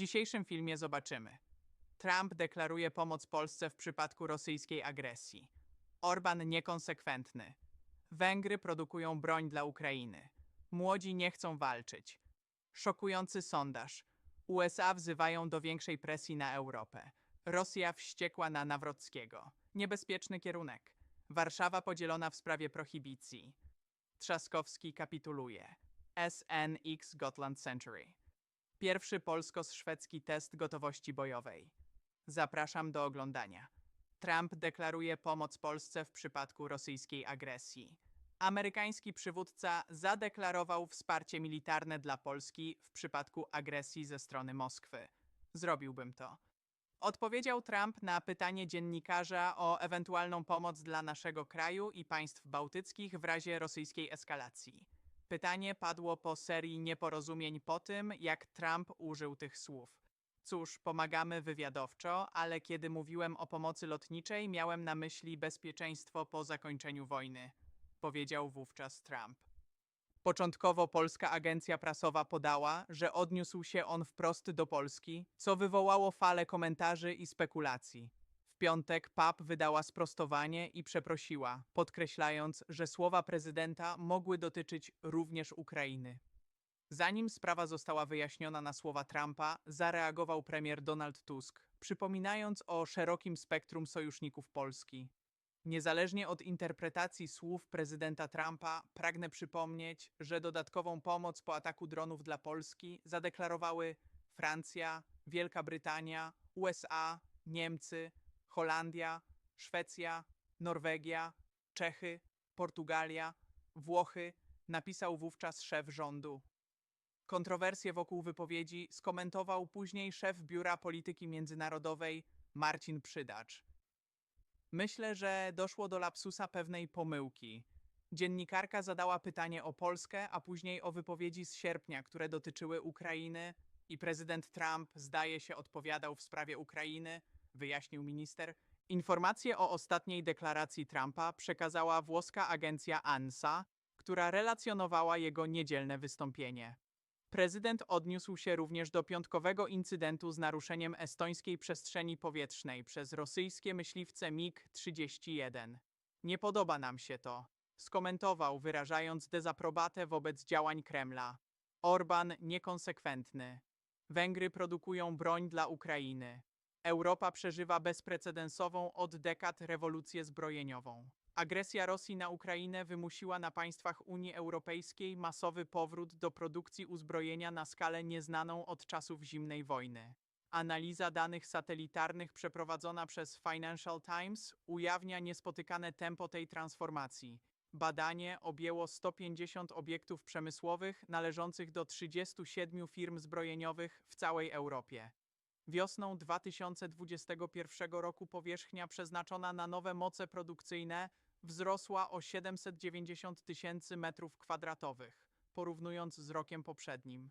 dzisiejszym filmie zobaczymy. Trump deklaruje pomoc Polsce w przypadku rosyjskiej agresji. Orban niekonsekwentny. Węgry produkują broń dla Ukrainy. Młodzi nie chcą walczyć. Szokujący sondaż. USA wzywają do większej presji na Europę. Rosja wściekła na Nawrockiego. Niebezpieczny kierunek. Warszawa podzielona w sprawie prohibicji. Trzaskowski kapituluje. SNX Gotland Century. Pierwszy polsko-szwedzki test gotowości bojowej. Zapraszam do oglądania. Trump deklaruje pomoc Polsce w przypadku rosyjskiej agresji. Amerykański przywódca zadeklarował wsparcie militarne dla Polski w przypadku agresji ze strony Moskwy. Zrobiłbym to. Odpowiedział Trump na pytanie dziennikarza o ewentualną pomoc dla naszego kraju i państw bałtyckich w razie rosyjskiej eskalacji. Pytanie padło po serii nieporozumień po tym, jak Trump użył tych słów. Cóż, pomagamy wywiadowczo, ale kiedy mówiłem o pomocy lotniczej, miałem na myśli bezpieczeństwo po zakończeniu wojny, powiedział wówczas Trump. Początkowo polska agencja prasowa podała, że odniósł się on wprost do Polski, co wywołało falę komentarzy i spekulacji. Piątek PAP wydała sprostowanie i przeprosiła, podkreślając, że słowa prezydenta mogły dotyczyć również Ukrainy. Zanim sprawa została wyjaśniona na słowa Trumpa, zareagował premier Donald Tusk, przypominając o szerokim spektrum sojuszników Polski. Niezależnie od interpretacji słów prezydenta Trumpa, pragnę przypomnieć, że dodatkową pomoc po ataku dronów dla Polski zadeklarowały Francja, Wielka Brytania, USA, Niemcy, Holandia, Szwecja, Norwegia, Czechy, Portugalia, Włochy, napisał wówczas szef rządu. Kontrowersje wokół wypowiedzi skomentował później szef Biura Polityki Międzynarodowej Marcin Przydacz. Myślę, że doszło do lapsusa pewnej pomyłki. Dziennikarka zadała pytanie o Polskę, a później o wypowiedzi z sierpnia, które dotyczyły Ukrainy, i prezydent Trump, zdaje się, odpowiadał w sprawie Ukrainy, wyjaśnił minister. Informacje o ostatniej deklaracji Trumpa przekazała włoska agencja ANSA, która relacjonowała jego niedzielne wystąpienie. Prezydent odniósł się również do piątkowego incydentu z naruszeniem estońskiej przestrzeni powietrznej przez rosyjskie myśliwce MiG-31. Nie podoba nam się to, skomentował, wyrażając dezaprobatę wobec działań Kremla. Orban niekonsekwentny. Węgry produkują broń dla Ukrainy. Europa przeżywa bezprecedensową od dekad rewolucję zbrojeniową. Agresja Rosji na Ukrainę wymusiła na państwach Unii Europejskiej masowy powrót do produkcji uzbrojenia na skalę nieznaną od czasów zimnej wojny. Analiza danych satelitarnych przeprowadzona przez Financial Times ujawnia niespotykane tempo tej transformacji. Badanie objęło 150 obiektów przemysłowych należących do 37 firm zbrojeniowych w całej Europie. Wiosną 2021 roku powierzchnia przeznaczona na nowe moce produkcyjne wzrosła o 790 tysięcy metrów kwadratowych, porównując z rokiem poprzednim.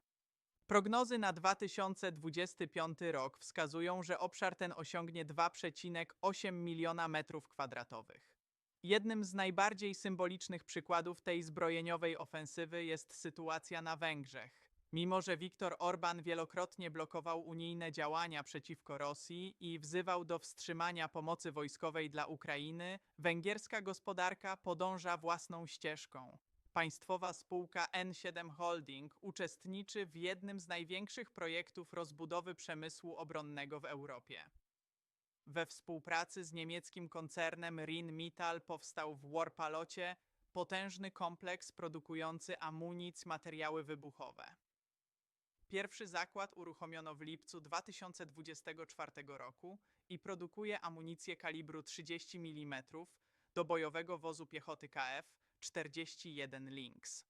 Prognozy na 2025 rok wskazują, że obszar ten osiągnie 2,8 miliona metrów kwadratowych. Jednym z najbardziej symbolicznych przykładów tej zbrojeniowej ofensywy jest sytuacja na Węgrzech. Mimo, że Viktor Orban wielokrotnie blokował unijne działania przeciwko Rosji i wzywał do wstrzymania pomocy wojskowej dla Ukrainy, węgierska gospodarka podąża własną ścieżką. Państwowa spółka N7 Holding uczestniczy w jednym z największych projektów rozbudowy przemysłu obronnego w Europie. We współpracy z niemieckim koncernem Rheinmetall powstał w Warpalocie potężny kompleks produkujący amunic materiały wybuchowe. Pierwszy zakład uruchomiono w lipcu 2024 roku i produkuje amunicję kalibru 30 mm do bojowego wozu piechoty KF-41 Lynx.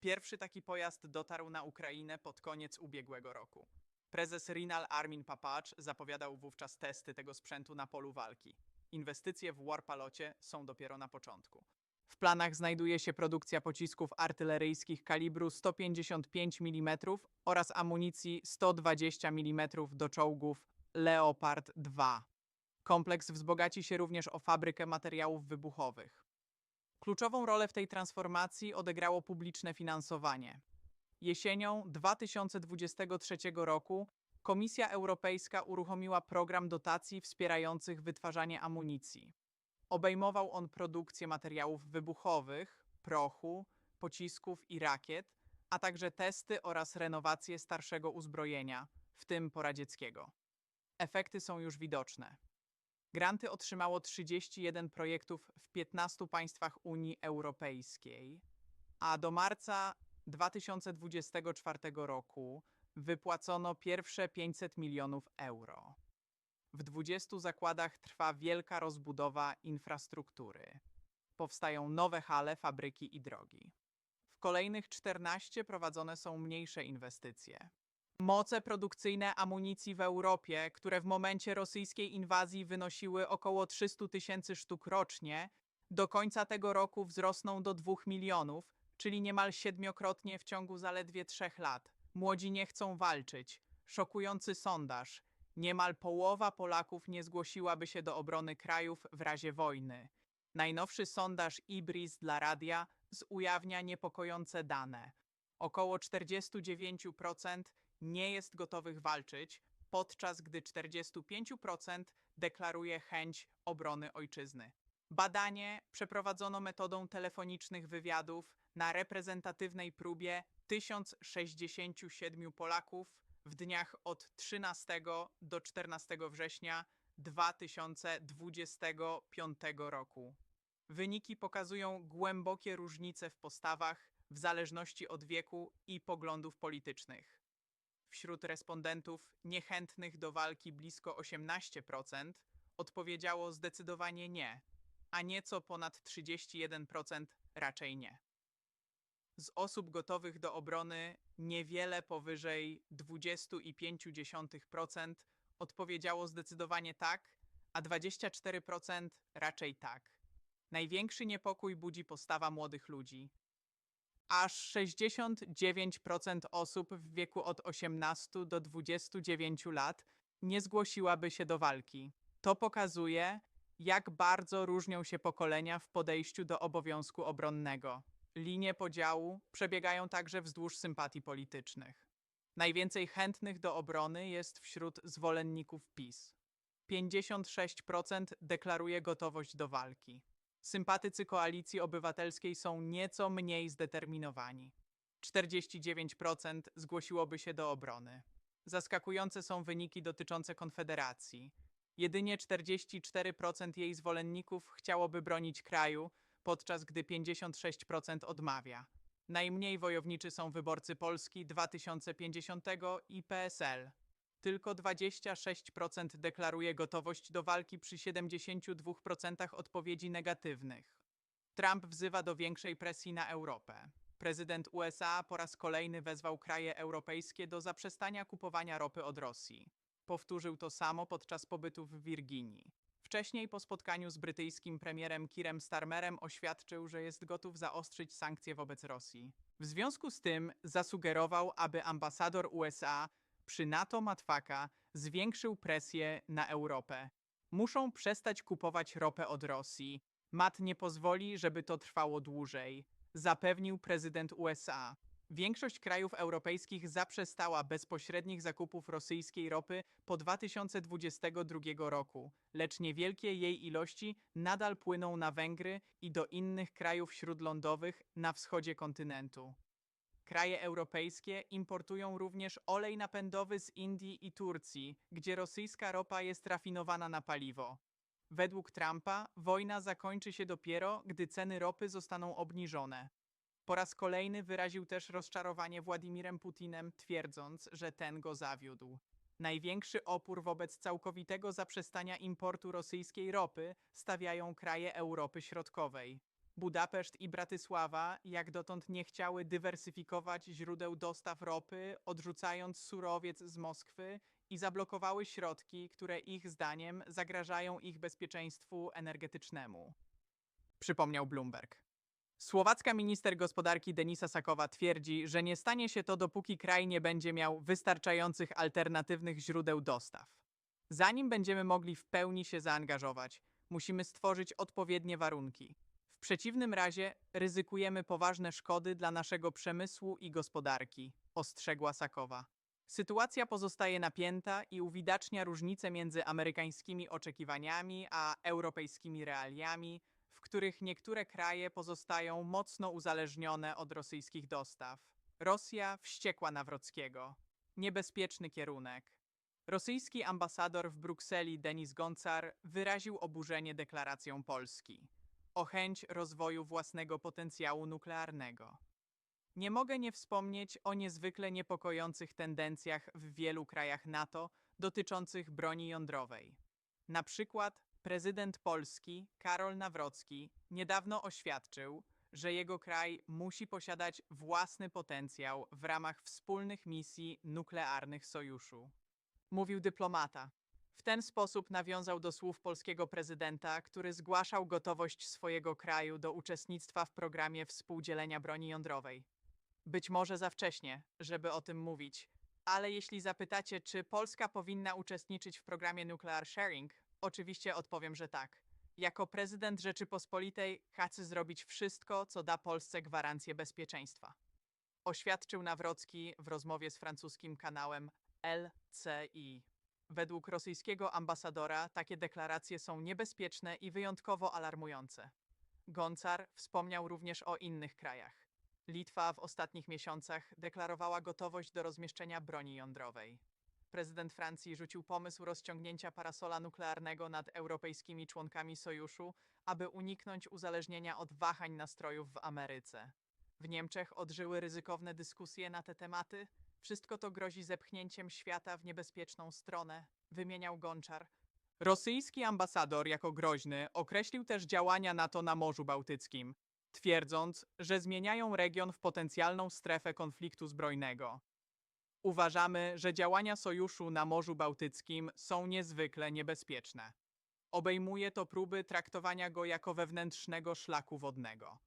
Pierwszy taki pojazd dotarł na Ukrainę pod koniec ubiegłego roku. Prezes Rinal Armin Papacz zapowiadał wówczas testy tego sprzętu na polu walki. Inwestycje w Warpalocie są dopiero na początku. W planach znajduje się produkcja pocisków artyleryjskich kalibru 155 mm oraz amunicji 120 mm do czołgów Leopard 2. Kompleks wzbogaci się również o fabrykę materiałów wybuchowych. Kluczową rolę w tej transformacji odegrało publiczne finansowanie. Jesienią 2023 roku Komisja Europejska uruchomiła program dotacji wspierających wytwarzanie amunicji. Obejmował on produkcję materiałów wybuchowych, prochu, pocisków i rakiet, a także testy oraz renowację starszego uzbrojenia, w tym poradzieckiego. Efekty są już widoczne. Granty otrzymało 31 projektów w 15 państwach Unii Europejskiej, a do marca 2024 roku wypłacono pierwsze 500 milionów euro. W 20 zakładach trwa wielka rozbudowa infrastruktury. Powstają nowe hale, fabryki i drogi. W kolejnych 14 prowadzone są mniejsze inwestycje. Moce produkcyjne amunicji w Europie, które w momencie rosyjskiej inwazji wynosiły około 300 tysięcy sztuk rocznie, do końca tego roku wzrosną do 2 milionów, czyli niemal siedmiokrotnie w ciągu zaledwie trzech lat. Młodzi nie chcą walczyć. Szokujący sondaż. Niemal połowa Polaków nie zgłosiłaby się do obrony krajów w razie wojny. Najnowszy sondaż Ibris dla radia z ujawnia niepokojące dane. Około 49% nie jest gotowych walczyć, podczas gdy 45% deklaruje chęć obrony ojczyzny. Badanie przeprowadzono metodą telefonicznych wywiadów na reprezentatywnej próbie 1067 Polaków w dniach od 13 do 14 września 2025 roku. Wyniki pokazują głębokie różnice w postawach w zależności od wieku i poglądów politycznych. Wśród respondentów niechętnych do walki blisko 18% odpowiedziało zdecydowanie nie, a nieco ponad 31% raczej nie. Z osób gotowych do obrony niewiele powyżej 20,5% odpowiedziało zdecydowanie tak, a 24% raczej tak. Największy niepokój budzi postawa młodych ludzi. Aż 69% osób w wieku od 18 do 29 lat nie zgłosiłaby się do walki. To pokazuje, jak bardzo różnią się pokolenia w podejściu do obowiązku obronnego. Linie podziału przebiegają także wzdłuż sympatii politycznych. Najwięcej chętnych do obrony jest wśród zwolenników PiS. 56% deklaruje gotowość do walki. Sympatycy koalicji obywatelskiej są nieco mniej zdeterminowani. 49% zgłosiłoby się do obrony. Zaskakujące są wyniki dotyczące Konfederacji. Jedynie 44% jej zwolenników chciałoby bronić kraju, podczas gdy 56% odmawia. Najmniej wojowniczy są wyborcy Polski 2050 i PSL. Tylko 26% deklaruje gotowość do walki przy 72% odpowiedzi negatywnych. Trump wzywa do większej presji na Europę. Prezydent USA po raz kolejny wezwał kraje europejskie do zaprzestania kupowania ropy od Rosji. Powtórzył to samo podczas pobytu w Wirginii. Wcześniej po spotkaniu z brytyjskim premierem Kirem Starmerem oświadczył, że jest gotów zaostrzyć sankcje wobec Rosji. W związku z tym zasugerował, aby ambasador USA przy NATO Matwaka zwiększył presję na Europę. Muszą przestać kupować ropę od Rosji. Mat nie pozwoli, żeby to trwało dłużej, zapewnił prezydent USA. Większość krajów europejskich zaprzestała bezpośrednich zakupów rosyjskiej ropy po 2022 roku, lecz niewielkie jej ilości nadal płyną na Węgry i do innych krajów śródlądowych na wschodzie kontynentu. Kraje europejskie importują również olej napędowy z Indii i Turcji, gdzie rosyjska ropa jest rafinowana na paliwo. Według Trumpa wojna zakończy się dopiero, gdy ceny ropy zostaną obniżone. Po raz kolejny wyraził też rozczarowanie Władimirem Putinem, twierdząc, że ten go zawiódł. Największy opór wobec całkowitego zaprzestania importu rosyjskiej ropy stawiają kraje Europy Środkowej. Budapeszt i Bratysława jak dotąd nie chciały dywersyfikować źródeł dostaw ropy, odrzucając surowiec z Moskwy i zablokowały środki, które ich zdaniem zagrażają ich bezpieczeństwu energetycznemu. Przypomniał Bloomberg. Słowacka minister gospodarki Denisa Sakowa twierdzi, że nie stanie się to, dopóki kraj nie będzie miał wystarczających alternatywnych źródeł dostaw. Zanim będziemy mogli w pełni się zaangażować, musimy stworzyć odpowiednie warunki. W przeciwnym razie ryzykujemy poważne szkody dla naszego przemysłu i gospodarki, ostrzegła Sakowa. Sytuacja pozostaje napięta i uwidacznia różnice między amerykańskimi oczekiwaniami a europejskimi realiami, których niektóre kraje pozostają mocno uzależnione od rosyjskich dostaw. Rosja wściekła na Wrockiego. Niebezpieczny kierunek. Rosyjski ambasador w Brukseli Denis Goncar wyraził oburzenie deklaracją Polski o chęć rozwoju własnego potencjału nuklearnego. Nie mogę nie wspomnieć o niezwykle niepokojących tendencjach w wielu krajach NATO dotyczących broni jądrowej. Na przykład prezydent Polski Karol Nawrocki niedawno oświadczył, że jego kraj musi posiadać własny potencjał w ramach wspólnych misji nuklearnych sojuszu. Mówił dyplomata. W ten sposób nawiązał do słów polskiego prezydenta, który zgłaszał gotowość swojego kraju do uczestnictwa w programie współdzielenia broni jądrowej. Być może za wcześnie, żeby o tym mówić, ale jeśli zapytacie, czy Polska powinna uczestniczyć w programie Nuclear Sharing, oczywiście odpowiem, że tak. Jako prezydent Rzeczypospolitej chcę zrobić wszystko, co da Polsce gwarancję bezpieczeństwa. Oświadczył Nawrocki w rozmowie z francuskim kanałem LCI. Według rosyjskiego ambasadora takie deklaracje są niebezpieczne i wyjątkowo alarmujące. Goncar wspomniał również o innych krajach. Litwa w ostatnich miesiącach deklarowała gotowość do rozmieszczenia broni jądrowej. Prezydent Francji rzucił pomysł rozciągnięcia parasola nuklearnego nad europejskimi członkami sojuszu, aby uniknąć uzależnienia od wahań nastrojów w Ameryce. W Niemczech odżyły ryzykowne dyskusje na te tematy. Wszystko to grozi zepchnięciem świata w niebezpieczną stronę, wymieniał Gonczar. Rosyjski ambasador jako groźny określił też działania NATO na Morzu Bałtyckim, twierdząc, że zmieniają region w potencjalną strefę konfliktu zbrojnego. Uważamy, że działania sojuszu na Morzu Bałtyckim są niezwykle niebezpieczne. Obejmuje to próby traktowania go jako wewnętrznego szlaku wodnego.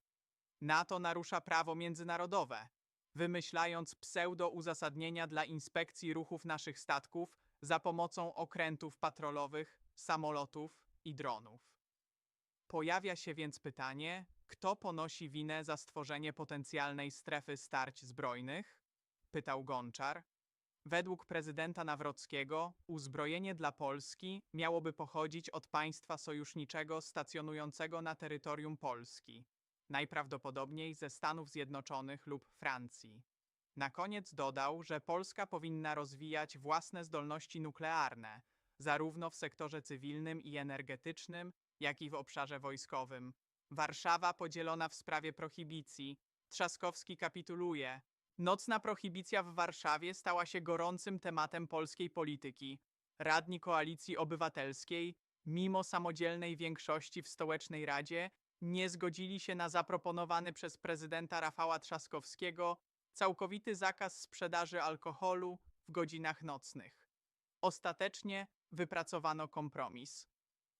NATO narusza prawo międzynarodowe, wymyślając pseudo-uzasadnienia dla inspekcji ruchów naszych statków za pomocą okrętów patrolowych, samolotów i dronów. Pojawia się więc pytanie, kto ponosi winę za stworzenie potencjalnej strefy starć zbrojnych? Pytał Gonczar. Według prezydenta Nawrockiego uzbrojenie dla Polski miałoby pochodzić od państwa sojuszniczego stacjonującego na terytorium Polski, najprawdopodobniej ze Stanów Zjednoczonych lub Francji. Na koniec dodał, że Polska powinna rozwijać własne zdolności nuklearne, zarówno w sektorze cywilnym i energetycznym, jak i w obszarze wojskowym. Warszawa podzielona w sprawie prohibicji. Trzaskowski kapituluje. Nocna prohibicja w Warszawie stała się gorącym tematem polskiej polityki. Radni Koalicji Obywatelskiej, mimo samodzielnej większości w Stołecznej Radzie, nie zgodzili się na zaproponowany przez prezydenta Rafała Trzaskowskiego całkowity zakaz sprzedaży alkoholu w godzinach nocnych. Ostatecznie wypracowano kompromis.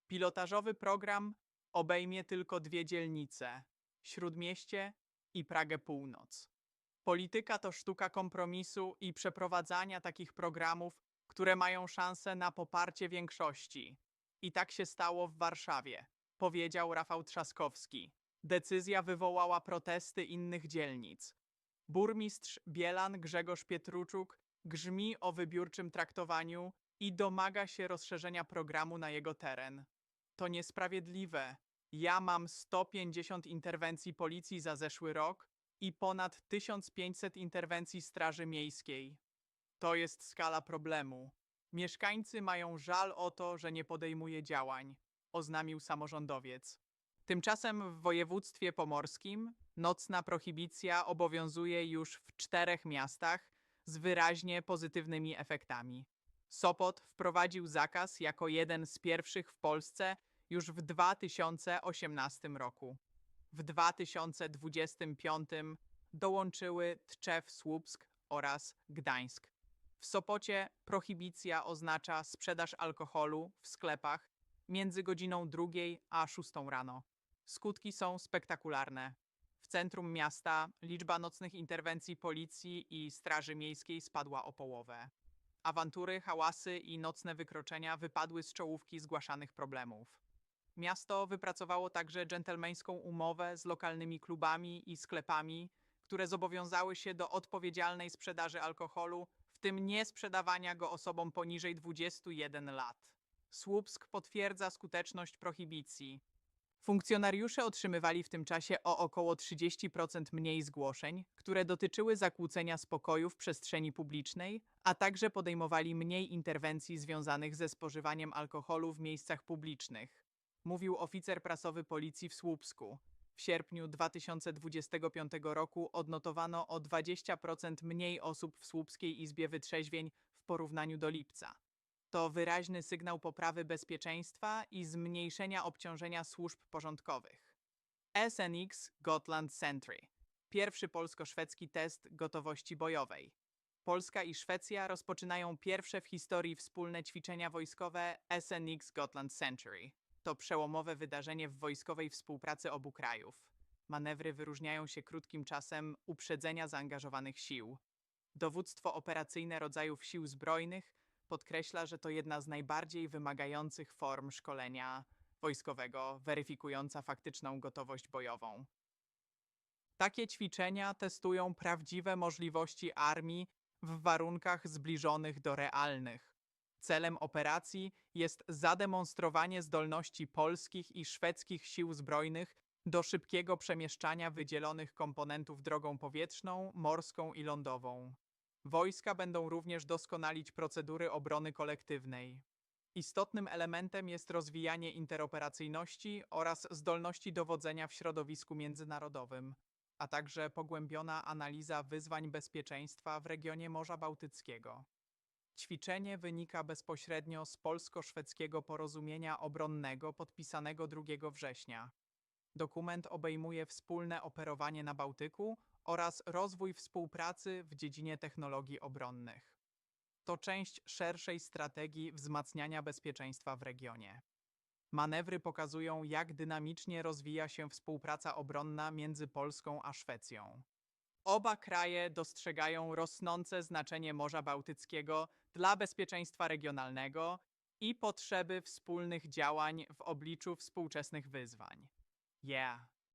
Pilotażowy program obejmie tylko dwie dzielnice Śródmieście i Pragę Północ. Polityka to sztuka kompromisu i przeprowadzania takich programów, które mają szansę na poparcie większości. I tak się stało w Warszawie, powiedział Rafał Trzaskowski. Decyzja wywołała protesty innych dzielnic. Burmistrz Bielan Grzegorz Pietruczuk grzmi o wybiórczym traktowaniu i domaga się rozszerzenia programu na jego teren. To niesprawiedliwe. Ja mam 150 interwencji policji za zeszły rok i ponad 1500 interwencji Straży Miejskiej. To jest skala problemu. Mieszkańcy mają żal o to, że nie podejmuje działań, oznamił samorządowiec. Tymczasem w województwie pomorskim nocna prohibicja obowiązuje już w czterech miastach z wyraźnie pozytywnymi efektami. Sopot wprowadził zakaz jako jeden z pierwszych w Polsce już w 2018 roku. W 2025 dołączyły Tczew Słupsk oraz Gdańsk. W Sopocie prohibicja oznacza sprzedaż alkoholu w sklepach między godziną drugiej a szóstą rano. Skutki są spektakularne. W centrum miasta liczba nocnych interwencji policji i straży miejskiej spadła o połowę. Awantury, hałasy i nocne wykroczenia wypadły z czołówki zgłaszanych problemów. Miasto wypracowało także dżentelmeńską umowę z lokalnymi klubami i sklepami, które zobowiązały się do odpowiedzialnej sprzedaży alkoholu w tym nie sprzedawania go osobom poniżej 21 lat. Słupsk potwierdza skuteczność prohibicji. Funkcjonariusze otrzymywali w tym czasie o około 30% mniej zgłoszeń, które dotyczyły zakłócenia spokoju w przestrzeni publicznej, a także podejmowali mniej interwencji związanych ze spożywaniem alkoholu w miejscach publicznych, mówił oficer prasowy policji w Słupsku. W sierpniu 2025 roku odnotowano o 20% mniej osób w Słupskiej Izbie Wytrzeźwień w porównaniu do lipca. To wyraźny sygnał poprawy bezpieczeństwa i zmniejszenia obciążenia służb porządkowych. SNX Gotland Sentry. Pierwszy polsko-szwedzki test gotowości bojowej. Polska i Szwecja rozpoczynają pierwsze w historii wspólne ćwiczenia wojskowe SNX Gotland Century. To przełomowe wydarzenie w wojskowej współpracy obu krajów. Manewry wyróżniają się krótkim czasem uprzedzenia zaangażowanych sił. Dowództwo operacyjne rodzajów sił zbrojnych podkreśla, że to jedna z najbardziej wymagających form szkolenia wojskowego, weryfikująca faktyczną gotowość bojową. Takie ćwiczenia testują prawdziwe możliwości armii w warunkach zbliżonych do realnych. Celem operacji jest zademonstrowanie zdolności polskich i szwedzkich sił zbrojnych do szybkiego przemieszczania wydzielonych komponentów drogą powietrzną, morską i lądową. Wojska będą również doskonalić procedury obrony kolektywnej. Istotnym elementem jest rozwijanie interoperacyjności oraz zdolności dowodzenia w środowisku międzynarodowym, a także pogłębiona analiza wyzwań bezpieczeństwa w regionie Morza Bałtyckiego. Ćwiczenie wynika bezpośrednio z polsko-szwedzkiego porozumienia obronnego podpisanego 2 września. Dokument obejmuje wspólne operowanie na Bałtyku oraz rozwój współpracy w dziedzinie technologii obronnych. To część szerszej strategii wzmacniania bezpieczeństwa w regionie. Manewry pokazują, jak dynamicznie rozwija się współpraca obronna między Polską a Szwecją. Oba kraje dostrzegają rosnące znaczenie Morza Bałtyckiego dla bezpieczeństwa regionalnego i potrzeby wspólnych działań w obliczu współczesnych wyzwań. Yeah,